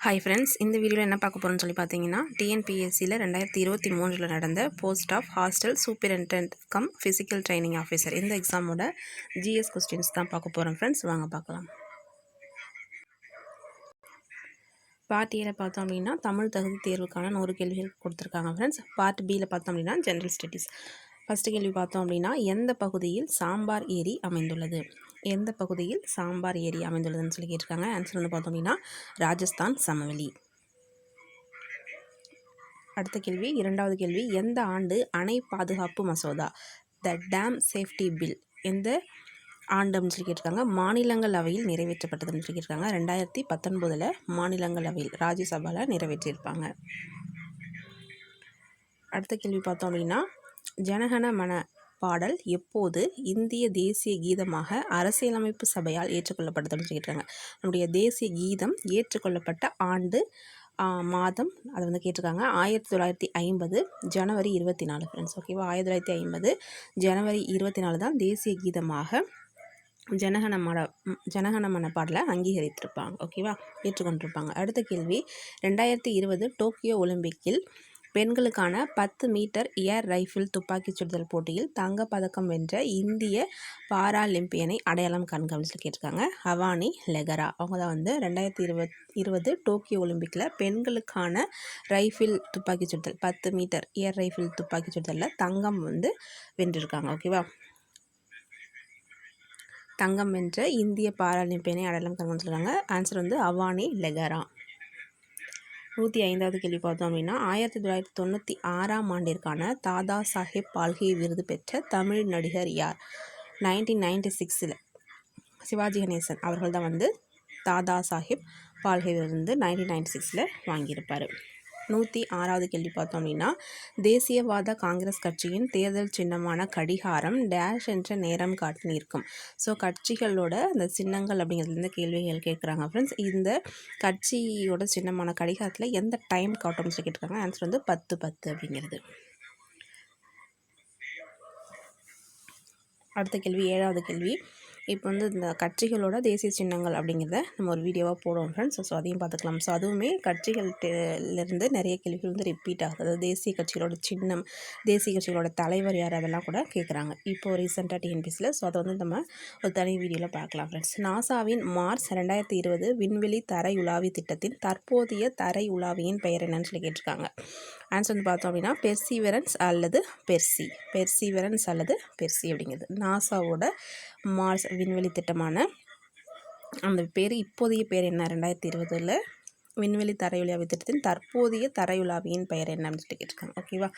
Hi friends இந்த வீடியோவில் என்ன பார்க்க போகிறோம்னு சொல்லி பார்த்தீங்கன்னா டிஎன்பிஎஸ்சியில் ரெண்டாயிரத்தி இருபத்தி மூணில் நடந்த post of hostel superintendent cum physical training officer இந்த எக்ஸாமோட ஜிஎஸ் கொஸ்டின்ஸ் தான் பார்க்க போகிறோம் ஃப்ரெண்ட்ஸ் வாங்க பார்க்கலாம். பார்ட் ஏல பார்த்தோம் அப்படின்னா தமிழ் தகுதி தேர்வுக்கான நூறு கேள்விகள் கொடுத்துருக்காங்க ஃப்ரெண்ட்ஸ் பார்ட் பியில் பார்த்தோம் அப்படின்னா ஜென்ரல் ஸ்டடீஸ் ஃபஸ்ட்டு கேள்வி பார்த்தோம் அப்படின்னா எந்த பகுதியில் சாம்பார் ஏரி அமைந்துள்ளது? எந்த பகுதியில் சாம்பார் ஏரி அமைந்துள்ளதுன்னு சொல்லி கேட்டிருக்காங்க. ஆன்சர் வந்து பார்த்தோம் அப்படின்னா ராஜஸ்தான் சமவெளி. அடுத்த கேள்வி இரண்டாவது கேள்வி எந்த ஆண்டு அணை பாதுகாப்பு மசோதா? த டேம் சேஃப்டி பில் எந்த ஆண்டுன்னு சொல்லி கேட்டிருக்காங்க. மாநிலங்களவையில் நிறைவேற்றப்பட்டதுன்னு சொல்லி கேட்டிருக்காங்க. ரெண்டாயிரத்தி பத்தொன்பதில் மாநிலங்களவையில் ராஜ்யசபாவில் நிறைவேற்றியிருப்பாங்க. அடுத்த கேள்வி பார்த்தோம் அப்படின்னா ஜனகன மன பாடல் எப்போது இந்திய தேசிய கீதமாக அரசியலமைப்பு சபையால் ஏற்றுக்கொள்ளப்பட்டதுன்னு சொல்லியிருக்காங்க நம்முடைய தேசிய கீதம் ஏற்றுக்கொள்ளப்பட்ட ஆண்டு மாதம் அதை வந்து கேட்டிருக்காங்க. ஆயிரத்தி தொள்ளாயிரத்தி ஐம்பது ஜனவரி இருபத்தி நாலு ஃப்ரெண்ட்ஸ் ஓகேவா ஆயிரத்தி தொள்ளாயிரத்தி ஐம்பது ஜனவரி இருபத்தி நாலு தான் தேசிய கீதமாக ஜனகணமன ஜனகணமன பாடலை அங்கீகரித்திருப்பாங்க. ஓகேவா ஏற்றுக்கொண்டிருப்பாங்க. அடுத்த கேள்வி ரெண்டாயிரத்தி இருபது டோக்கியோ ஒலிம்பிக்கில் பெண்களுக்கான பத்து மீட்டர் ஏர் ரைஃபிள் துப்பாக்கிச் சுடுதல் போட்டியில் தங்கப்பதக்கம் வென்ற இந்திய பாராலிம்பியனை அடையாளம் கண்காணித்து கேட்டிருக்காங்க. ஹவானி லெகரா. அவங்க தான் வந்து ரெண்டாயிரத்தி இருபத் இருபது டோக்கியோ ஒலிம்பிக்கில் பெண்களுக்கான ரைஃபிள் துப்பாக்கிச் சுடுதல் பத்து மீட்டர் ஏர் ரைஃபிள் துப்பாக்கிச் சுடுதலில் தங்கம் வந்து வென்றிருக்காங்க. ஓகேவா தங்கம் வென்ற இந்திய பாராலிம்பியனை அடையாளம் காண்கன்னு சொல்கிறாங்க ஆன்சர் வந்து அவானி லெகரா. நூற்றி ஐந்தாவது கேள்வி பார்த்தோம் அப்படின்னா ஆயிரத்தி தொள்ளாயிரத்தி தொண்ணூற்றி ஆறாம் ஆண்டிற்கான தாதா சாஹேப் பால்கே விருது பெற்ற தமிழ் நடிகர் யார்? நைன்டீன் நைன்டி சிக்ஸில் சிவாஜி கணேசன் அவர்கள் தான் வந்து தாதா சாஹிப் பால்கே விருது நைன்டீன் நைன்டி சிக்ஸில் வாங்கியிருப்பார். நூற்றி ஆறாவது கேள்வி பார்த்தோம் அப்படின்னா தேசியவாத காங்கிரஸ் கட்சியின் தேர்தல் சின்னமான கடிகாரம் டேஷ் என்ற நேரம் காட்டி ஸோ கட்சிகளோட அந்த சின்னங்கள் அப்படிங்கிறதுலேருந்து கேள்விகள் கேட்குறாங்க ஃப்ரெண்ட்ஸ் இந்த கட்சியோட சின்னமான கடிகாரத்தில் எந்த டைம் காட்டும்னு சொல்லி கேட்டிருக்காங்க. ஆன்சர் வந்து பத்து பத்து அப்படிங்கிறது. அடுத்த கேள்வி ஏழாவது கேள்வி. இப்போ வந்து இந்த கட்சிகளோட தேசிய சின்னங்கள் அப்படிங்கிறத நம்ம ஒரு வீடியோவாக போடுவோம் ஃப்ரெண்ட்ஸ் ஸோ அதையும் பார்த்துக்கலாம். ஸோ அதுவுமே கட்சிகள்கிட்டலேருந்து நிறைய கேள்விகள் வந்து ரிப்பீட் ஆகுது. அதாவது தேசிய கட்சிகளோட சின்னம் தேசிய கட்சிகளோட தலைவர் யார் அதெல்லாம் கூட கேட்குறாங்க இப்போ ரீசெண்டாக டிஎன்பிசியில் ஸோ அதை வந்து நம்ம ஒரு தனி வீடியோவில் பார்க்கலாம் ஃப்ரெண்ட்ஸ் நாசாவின் மார்ச் ரெண்டாயிரத்தி இருபது விண்வெளி தரை உலாவி திட்டத்தின் தற்போதைய தரை உலாவியின் பெயர் என்னன்னு சொல்லி கேட்டிருக்காங்க. ஆன்சர் வந்து பார்த்தோம் அப்படின்னா பெர்சிவரன்ஸ் அல்லது பெர்சி பெர்சிவரன்ஸ் அல்லது பெர்சி அப்படிங்கிறது. நாசாவோட மார்ஸ் விண்வெளி திட்டமான அந்த பேர் இப்போதைய பேர் என்ன? ரெண்டாயிரத்தி இருபதில் விண்வெளி தரையுலாவி திட்டத்தின் தற்போதைய தரையுலாவியின் பெயர் என்ன அப்படின்னு சொல்லி கேட்டிருக்காங்க. ஓகேவா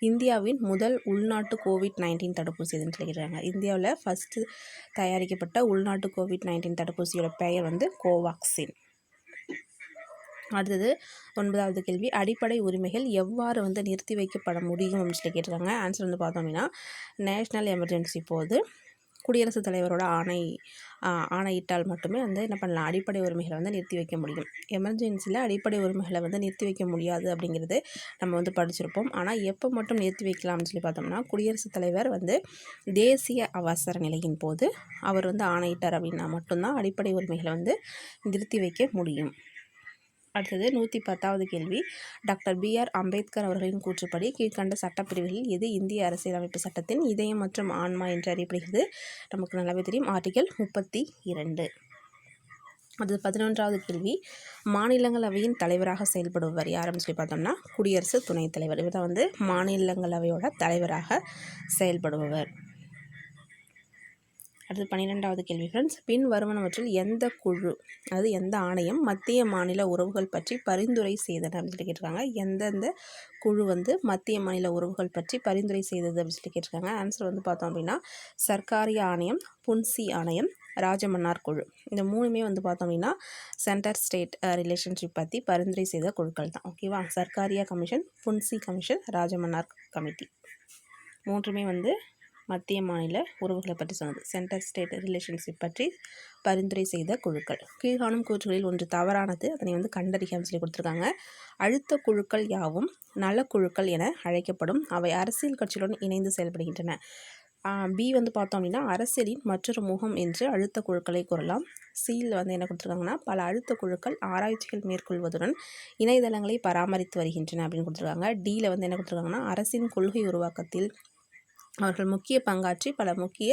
இந்தியாவின் முதல் உள்நாட்டு கோவிட் நைன்டீன் தடுப்பூசி எதுன்னு சொல்லிக்கிறாங்க இந்தியாவில் ஃபஸ்ட்டு தயாரிக்கப்பட்ட உள்நாட்டு கோவிட் நைன்டீன் தடுப்பூசியோட பெயர் வந்து கோவாக்சின் அடுத்தது ஒன்பதாவது கேள்வி அடிப்படை உரிமைகள் எவ்வாறு வந்து நிறுத்தி வைக்கப்பட முடியும் அப்படின்னு சொல்லி கேட்டிருக்காங்க. ஆன்சர் வந்து பார்த்தோம் அப்படின்னா நேஷ்னல் எமர்ஜென்சி போது குடியரசுத் தலைவரோட ஆணை ஆணையிட்டால் மட்டுமே வந்து என்ன பண்ணலாம்? அடிப்படை உரிமைகளை வந்து நிறுத்தி வைக்க முடியும். எமர்ஜென்சியில் அடிப்படை உரிமைகளை வந்து நிறுத்தி வைக்க முடியாது அப்படிங்கிறது நம்ம வந்து படிச்சிருப்போம். ஆனால் எப்போ மட்டும் நிறுத்தி வைக்கலாம்னு சொல்லி பார்த்தோம்னா குடியரசுத் தலைவர் வந்து தேசிய அவசர நிலையின் போது அவர் வந்து ஆணையிட்டார் அப்படின்னா மட்டும்தான் அடிப்படை உரிமைகளை வந்து நிறுத்தி வைக்க முடியும். அடுத்தது நூற்றி பத்தாவது கேள்வி. டாக்டர் பி ஆர் அம்பேத்கர் அவர்களின் கூற்றுப்படி கீழ்கண்ட சட்டப்பிரிவுகளில் எது இந்திய அரசியலமைப்பு சட்டத்தின் இதயம் மற்றும் ஆன்மா என்று அறியப்படுகிறது? நமக்கு நல்லாவே தெரியும். ஆர்டிகல் முப்பத்தி இரண்டு. அடுத்து பதினொன்றாவது கேள்வி. மாநிலங்களவையின் தலைவராக செயல்படுபவர் யாருன்னு சொல்லி பார்த்தோம்னா குடியரசு துணைத் தலைவர். இவர் தான் வந்து மாநிலங்களவையோட தலைவராக செயல்படுபவர். அடுத்து பன்னிரெண்டாவது கேள்வி ஃப்ரெண்ட்ஸ் பின் வருவனவற்றில் எந்த குழு அதாவது எந்த ஆணையம் மத்திய மாநில உறவுகள் பற்றி பரிந்துரை செய்தன அப்படின்னு சொல்லி கேட்டிருக்காங்க. எந்தெந்த குழு வந்து மத்திய மாநில உறவுகள் பற்றி பரிந்துரை செய்தது அப்படின்னு சொல்லி கேட்டிருக்காங்க. ஆன்சர் வந்து பார்த்தோம் அப்படின்னா சர்க்காரிய ஆணையம் புன்சி ஆணையம் ராஜமன்னார் குழு. இந்த மூணுமே வந்து பார்த்தோம் அப்படின்னா சென்டர் ஸ்டேட் ரிலேஷன்ஷிப் பற்றி பரிந்துரை செய்த குழுக்கள் தான். ஓகேவா Sarkaria commission Punchhi commission Rajamannar committee மூன்றுமே வந்து மத்திய மாநில உறவுகளை பற்றி சொன்னது. சென்டர் ஸ்டேட் ரிலேஷன்ஷிப் பற்றி பரிந்துரை செய்த குழுக்கள். கீழ்காணும் கூற்றுகளில் ஒன்று தவறானது அதனை வந்து கண்டறியாமல் சொல்லி கொடுத்துருக்காங்க. அழுத்த குழுக்கள் யாவும் நல குழுக்கள் என அழைக்கப்படும் அவை அரசியல் கட்சிகளுடன் இணைந்து செயல்படுகின்றன. பி வந்து பார்த்தோம் அப்படின்னா அரசியலின் மற்றொரு முகம் என்று அழுத்த குழுக்களை கூறலாம். சியில் வந்து என்ன கொடுத்துருக்காங்கன்னா பல அழுத்த குழுக்கள் ஆராய்ச்சிகள் மேற்கொள்வதுடன் இணையதளங்களை பராமரித்து வருகின்றன அப்படின்னு கொடுத்துருக்காங்க. டியில் வந்து என்ன கொடுத்துருக்காங்கன்னா அரசின் கொள்கை உருவாக்கத்தில் அவர்கள் முக்கிய பங்காற்றி பல முக்கிய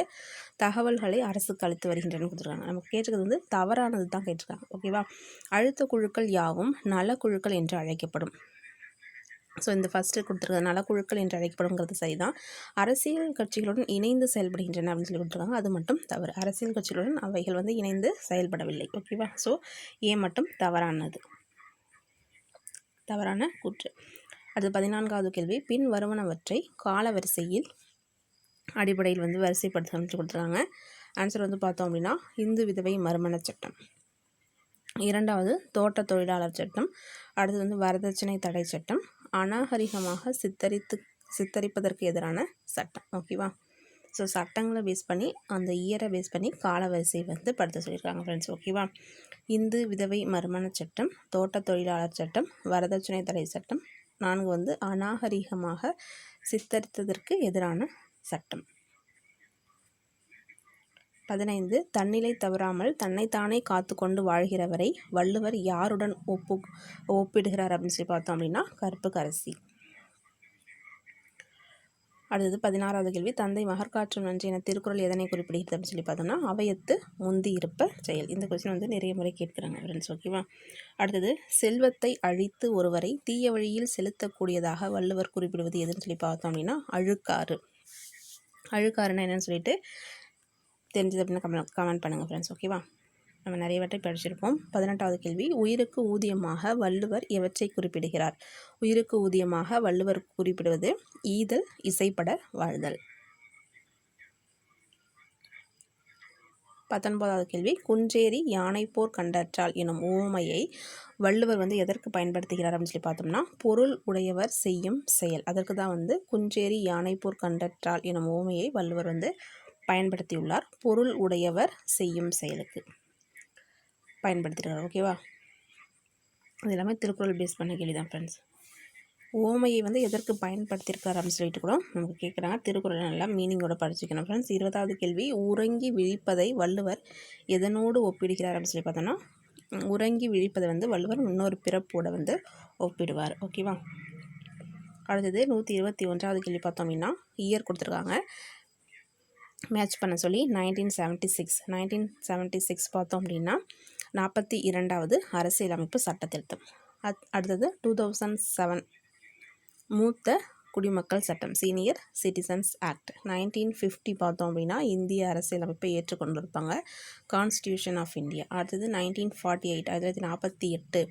தகவல்களை அரசுக்கு அளித்து வருகின்றன கொடுத்துருக்காங்க. நம்ம கேட்டிருக்கிறது வந்து தவறானது தான் கேட்டிருக்காங்க. ஓகேவா அழுத்த குழுக்கள் யாவும் நல குழுக்கள் என்று அழைக்கப்படும். ஸோ இந்த ஃபஸ்ட்டு கொடுத்துருக்க நலக்குழுக்கள் என்று அழைக்கப்படுங்கிறது சரிதான். அரசியல் கட்சிகளுடன் இணைந்து செயல்படுகின்றன அப்படின்னு சொல்லி கொடுத்துருக்காங்க. அது மட்டும் தவறு. அரசியல் கட்சிகளுடன் அவைகள் வந்து இணைந்து செயல்படவில்லை. ஓகேவா ஸோ ஏ மட்டும் தவறானது. தவறான கூற்று. அது பதினான்காவது கேள்வி. பின் வருவனவற்றை கால வரிசையில் அடிப்படையில் வந்து வரிசைப்படுத்த கொடுத்துருக்காங்க. ஆன்சர் வந்து பார்த்தோம் அப்படின்னா இந்து விதவை மறுமண சட்டம். இரண்டாவது தோட்ட தொழிலாளர் சட்டம். அடுத்தது வந்து வரதட்சணை தடை சட்டம். அநாகரிகமாக சித்தரித்து சித்தரிப்பதற்கு எதிரான சட்டம். ஓகேவா ஸோ சட்டங்களை பேஸ் பண்ணி அந்த இயரை பேஸ் பண்ணி காலவரிசை வந்து படுத்த சொல்லியிருக்காங்க ஃப்ரெண்ட்ஸ் ஓகேவா இந்து விதவை மறுமண சட்டம் தோட்ட தொழிலாளர் சட்டம் வரதட்சணை தடை சட்டம். நான்கு வந்து அநாகரிகமாக சித்தரித்ததற்கு எதிரான சட்டம். பதினைந்து தன்னிலை தவறாமல் தன்னைத்தானே காத்து கொண்டு வாழ்கிறவரை வள்ளுவர் யாருடன் ஒப்பு ஒப்பிடுகிறார் அப்படின்னு சொல்லி பார்த்தோம் அப்படின்னா கருப்பு கரசி. அடுத்தது பதினாறாவது கேள்வி தந்தை மகர்காற்றும் நன்றி என திருக்குறள் எதனை குறிப்பிடுகிறது அப்படின்னு சொல்லி பார்த்தோம்னா அவையத்து முந்தி இருப்ப செயல். இந்த கொஸ்டின் வந்து நிறைய முறை கேட்குறாங்க ஃப்ரெண்ட்ஸ் ஓகேவா அடுத்தது செல்வத்தை அழித்து ஒருவரை தீய வழியில் செலுத்தக்கூடியதாக வள்ளுவர் குறிப்பிடுவது எதுன்னு சொல்லி பார்த்தோம் அப்படின்னா அழுக்காறு. அழுக்காருன்னா என்னன்னு சொல்லிட்டு தெரிஞ்சது அப்படின்னா கமெண்ட் கமெண்ட் பண்ணுங்கள் ஃப்ரெண்ட்ஸ் ஓகேவா நம்ம நிறைய வட்டை படிச்சிருப்போம். பதினெட்டாவது கேள்வி. உயிருக்கு ஊதியமாக வள்ளுவர் எவற்றை குறிப்பிடுகிறார்? உயிருக்கு ஊதியமாக வள்ளுவர் குறிப்பிடுவது ஈதல் இசைப்பட வாழ்தல். பத்தொன்பதாவது கேள்வி குஞ்சேரி யானை போர் கண்டற்றால் எனும் ஓமையை வள்ளுவர் வந்து எதற்கு பயன்படுத்துகிறார் அப்படின்னு சொல்லி பார்த்தோம்னா பொருள் உடையவர் செய்யும் செயல். அதற்கு தான் வந்து குஞ்சேரி யானை போர் கண்டற்றால் எனும் ஓமையை வள்ளுவர் வந்து பயன்படுத்தியுள்ளார். பொருள் உடையவர் செய்யும் செயலுக்கு பயன்படுத்திருக்கார் ஓகேவா அது எல்லாமே திருக்குறள் பேஸ் பண்ண கேள்வி தான் ஃப்ரெண்ட்ஸ் ஓமையை வந்து எதற்கு பயன்படுத்தியிருக்காரு அப்படின்னு சொல்லிட்டு கூட நமக்கு கேட்குறாங்க. திருக்குறள் நல்லா மீனிங்கோட படிச்சுக்கணும் ஃப்ரெண்ட்ஸ் இருபதாவது கேள்வி உறங்கி விழிப்பதை வள்ளுவர் எதனோடு ஒப்பிடுகிறார்? அப்படின்னு சொல்லி பார்த்தோன்னா உறங்கி விழிப்பதை வந்து வள்ளுவர் இன்னொரு பிறப்போட வந்து ஒப்பிடுவார். ஓகேவா அடுத்தது நூற்றி இருபத்தி ஒன்றாவது கேள்வி பார்த்தோம் அப்படின்னா இயர் கொடுத்துருக்காங்க. மேட்ச் பண்ண சொல்லி nineteen seventy six nineteen seventy six பார்த்தோம் அப்படின்னா நாற்பத்தி இரண்டாவது அரசியலமைப்பு சட்டத்திருத்தம். அத் அடுத்தது டூ தௌசண்ட் செவன் மூத்த குடிமக்கள் சட்டம் senior citizens act nineteen fifty பார்த்தோம் அப்படின்னா இந்திய அரசியலமைப்பை ஏற்றுக்கொண்டிருப்பாங்க. கான்ஸ்டியூஷன் ஆஃப் இந்தியா அடுத்தது நைன்டீன் ஃபார்ட்டி எயிட் ஆயிரத்தி தொள்ளாயிரத்தி நாற்பத்தி எட்டு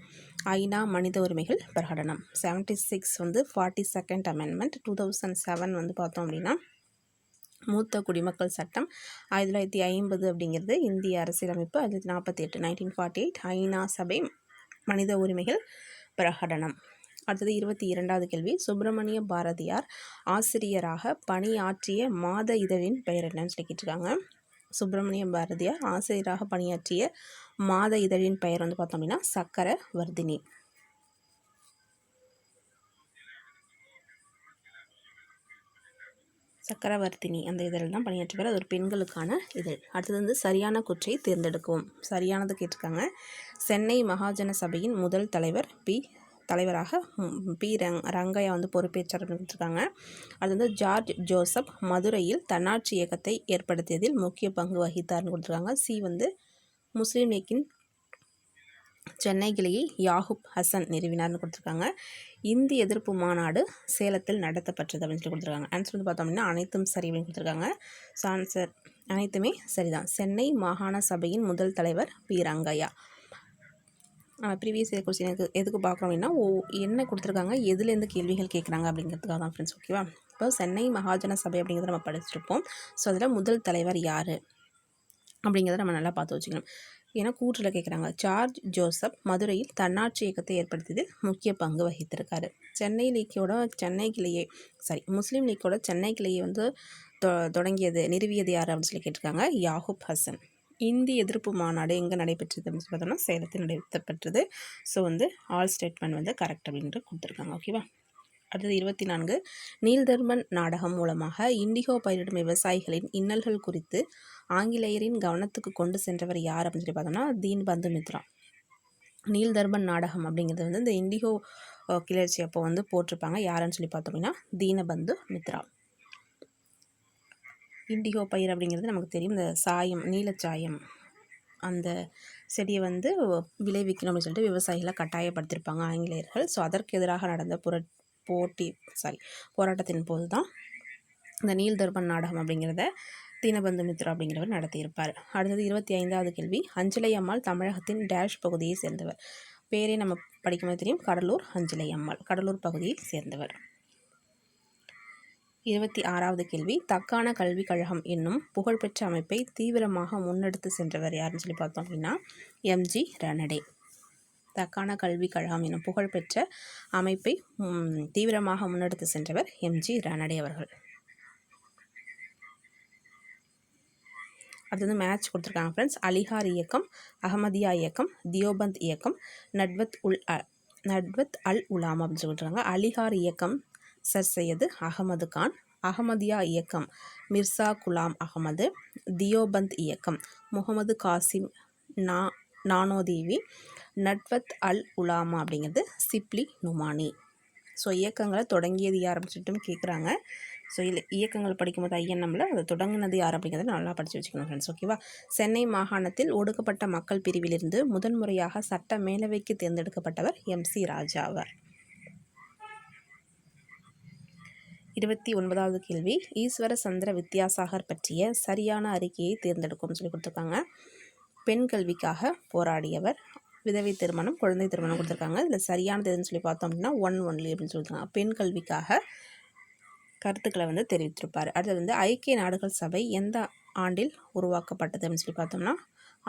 ஐநா மனித உரிமைகள் பிரகடனம். செவன்ட்டி சிக்ஸ் வந்து forty second amendment two thousand seven வந்து பார்த்தோம் அப்படின்னா மூத்த குடிமக்கள் சட்டம் ஆயிரத்தி தொள்ளாயிரத்தி ஐம்பது அப்படிங்கிறது இந்திய அரசியலமைப்பு ஆயிரத்தி நாற்பத்தி எட்டு நைன்டீன் ஃபார்ட்டி எயிட் ஐநா சபை மனித உரிமைகள் பிரகடனம். அடுத்தது இருபத்தி இரண்டாவது கேள்வி. சுப்பிரமணிய பாரதியார் ஆசிரியராக பணியாற்றிய மாத இதழின் பெயர் என்னன்னு சொல்லி கேட்டிருக்காங்க சுப்பிரமணிய பாரதியார் ஆசிரியராக பணியாற்றிய மாத இதழின் பெயர் வந்து பார்த்தோம் அப்படின்னா சக்கர வர்தினி சக்கரவர்த்தினி அந்த இதழ் தான் பணியாற்றுவார் அது ஒரு பெண்களுக்கான இதழ். அடுத்தது வந்து சரியான குற்றை தேர்ந்தெடுக்கவும். சரியானது கேட்டிருக்காங்க. சென்னை மகாஜன சபையின் முதல் தலைவர் பி. தலைவராக பி ரங் ரங்கையா வந்து பொறுப்பேற்றார் கொடுத்துருக்காங்க அது வந்து ஜார்ஜ் ஜோசப் மதுரையில் தன்னாட்சி இயக்கத்தை ஏற்படுத்தியதில் முக்கிய பங்கு வகித்தார்னு கொடுத்துருக்காங்க. சி வந்து முஸ்லீம் லீக்கின் சென்னை கிளியை யாகுப் ஹசன் நிறுவினார்னு கொடுத்துருக்காங்க. இந்தி எதிர்ப்பு மாநாடு சேலத்தில் நடத்தப்பட்டது அப்படின்னு சொல்லி கொடுத்துருக்காங்க. ஆன்சர் வந்து பார்த்தோம் அப்படின்னா அனைத்தும் சரி அப்படின்னு கொடுத்துருக்காங்க. ஸோ ஆன்சர் அனைத்துமே சரிதான். சென்னை மாகாண சபையின் முதல் தலைவர் P Rangaiah. Previous year question எனக்கு எதுக்கு பார்க்குறோம் அப்படின்னா ஓ என்ன கொடுத்துருக்காங்க எதுலேருந்து கேள்விகள் கேட்குறாங்க அப்படிங்கிறதுக்காக தான் ஃப்ரெண்ட்ஸ் ஓகேவா இப்போ சென்னை மகாஜன சபை அப்படிங்கிறத நம்ம படிச்சிருப்போம். ஸோ அதில் முதல் தலைவர் யார்? அப்படிங்கிறத நம்ம நல்லா பார்த்து வச்சுக்கணும். ஏன்னா கூற்றில் கேட்குறாங்க ஜார்ஜ் ஜோசப் மதுரையில் தன்னாட்சி இயக்கத்தை ஏற்படுத்தியதில் முக்கிய பங்கு வகித்திருக்காரு. சென்னை லீக்கோட சென்னை கிளையே சாரி முஸ்லீம் லீக்கோட சென்னை கிளையை வந்து தொ தொடங்கியது நிறுவியது யார் அப்படின்னு சொல்லி கேட்டிருக்காங்க யாஹூப் ஹசன். இந்தி எதிர்ப்பு மாநாடு எங்கே நடைபெற்றது அப்படின்னு சொல்லி பார்த்தோம்னா சேலத்தில் நடைபெற்றது. ஸோ வந்து ஆல் ஸ்டேட்மெண்ட் வந்து கரெக்ட் அப்படின்ட்டு கொடுத்துருக்காங்க. ஓகேவா அடுத்தது இருபத்தி நான்கு. நீல்தர்மன் நாடகம் மூலமாக இண்டிகோ பயிரிடும் விவசாயிகளின் இன்னல்கள் குறித்து ஆங்கிலேயரின் கவனத்துக்கு கொண்டு சென்றவர் யார் அப்படின்னு சொல்லி பார்த்தோம்னா தீன் பந்து மித்ரா. நீல்தர்மன் நாடகம் அப்படிங்கிறது வந்து இந்த இண்டிகோ கிளர்ச்சி அப்போ வந்து போட்டிருப்பாங்க. யாருன்னு சொல்லி பார்த்தோம் அப்படின்னா தீனபந்து மித்ரா. இண்டிகோ பயிர் அப்படிங்கிறது நமக்கு தெரியும். இந்த சாயம் நீலச்சாயம் அந்த செடியை வந்து விளைவிக்கணும் அப்படின்னு சொல்லிட்டு விவசாயிகளை கட்டாயப்படுத்தியிருப்பாங்க ஆங்கிலேயர்கள். ஸோ அதற்கு எதிராக நடந்த புர போட்டி சாரி போராட்டத்தின் போது தான் இந்த நீல் தர்பன் நாடகம் அப்படிங்கிறத தீனபந்து மித்ரா அப்படிங்கிறவர் நடத்தியிருப்பார். அடுத்தது இருபத்தி ஐந்தாவது கேள்வி. அஞ்சலை அம்மாள் தமிழகத்தின் டேஷ் பகுதியை சேர்ந்தவர். பேரே நம்ம படிக்கும்போது தெரியும். கடலூர் அஞ்சலை அம்மாள் கடலூர் பகுதியை சேர்ந்தவர். இருபத்தி ஆறாவது கேள்வி தக்கான கல்விக் கழகம் என்னும் புகழ்பெற்ற அமைப்பை தீவிரமாக முன்னெடுத்து சென்றவர் யாருன்னு சொல்லி பார்த்தோம் அப்படின்னா எம்ஜி ரனடே. தக்கான கல்விக் கழகம் என்னும் புகழ்பெற்ற அமைப்பை தீவிரமாக முன்னெடுத்து சென்றவர் எம்ஜி ரனடே அவர்கள். அடுத்தது மேட்ச் கொடுத்துருக்காங்க ஃப்ரெண்ட்ஸ் அலிஹார் இயக்கம் அகமதியா இயக்கம் தியோபந்த் இயக்கம் நட்வத் உல் நட்வத் அல் உலாமா அப்படின்னு சொல்லிட்டுருக்காங்க அலிஹார் இயக்கம் சர் சையது அகமது கான் அகமதியா இயக்கம் மிர்சா குலாம் அகமது தியோபந்த் இயக்கம் முகமது காசிம் நா நானோதேவி நட்வத் அல் உலாமா அப்படிங்கிறது சிப்லி நுமானி. ஸோ இயக்கங்களை தொடங்கியது யார் அப்படின்னு கேட்குறாங்க ஸோ இல்லை இயக்கங்கள் படிக்கும்போது ஐஎன்எம்மில் அதை தொடங்கினது யார் அப்படிங்கிறத நல்லா படித்து வச்சுக்கணும் ஃப்ரெண்ட்ஸ் ஓகேவா சென்னை மாகாணத்தில் ஒடுக்கப்பட்ட மக்கள் பிரிவிலிருந்து முதன்முறையாக சட்ட மேலவைக்கு தேர்ந்தெடுக்கப்பட்டவர் எம் சி ராஜா இருபத்தி ஒன்பதாவது கேள்வி ஈஸ்வர சந்திர வித்யாசாகர் பற்றிய சரியான அறிக்கையை தேர்ந்தெடுக்கும் சொல்லி கொடுத்துருக்காங்க. பெண் கல்விக்காக போராடியவர் விதவை திருமணம் குழந்தை திருமணம் கொடுத்துருக்காங்க. இதில் சரியானது எதுன்னு சொல்லி பார்த்தோம் அப்படின்னா ஒன் ஒன்லி அப்படின்னு சொல்லியிருக்காங்க. பெண் கல்விக்காக கருத்துக்களை வந்து தெரிவித்திருப்பார். அடுத்தது வந்து ஐக்கிய நாடுகள் சபை எந்த ஆண்டில் உருவாக்கப்பட்டது அப்படின்னு சொல்லி பார்த்தோம்னா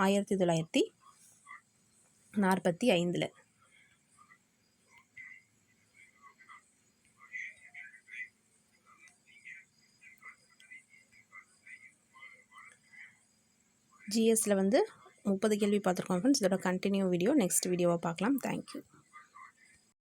ஆயிரத்தி தொள்ளாயிரத்தி நாற்பத்தி ஐந்தில். ஜிஎஸ்சில் வந்து முப்பது கேள்வி பார்த்துருக்கோம் ஃப்ரெண்ட்ஸ் இதோட கண்டினியூ வீடியோ நெக்ஸ்ட் வீடியோவை பார்க்கலாம். தேங்க்யூ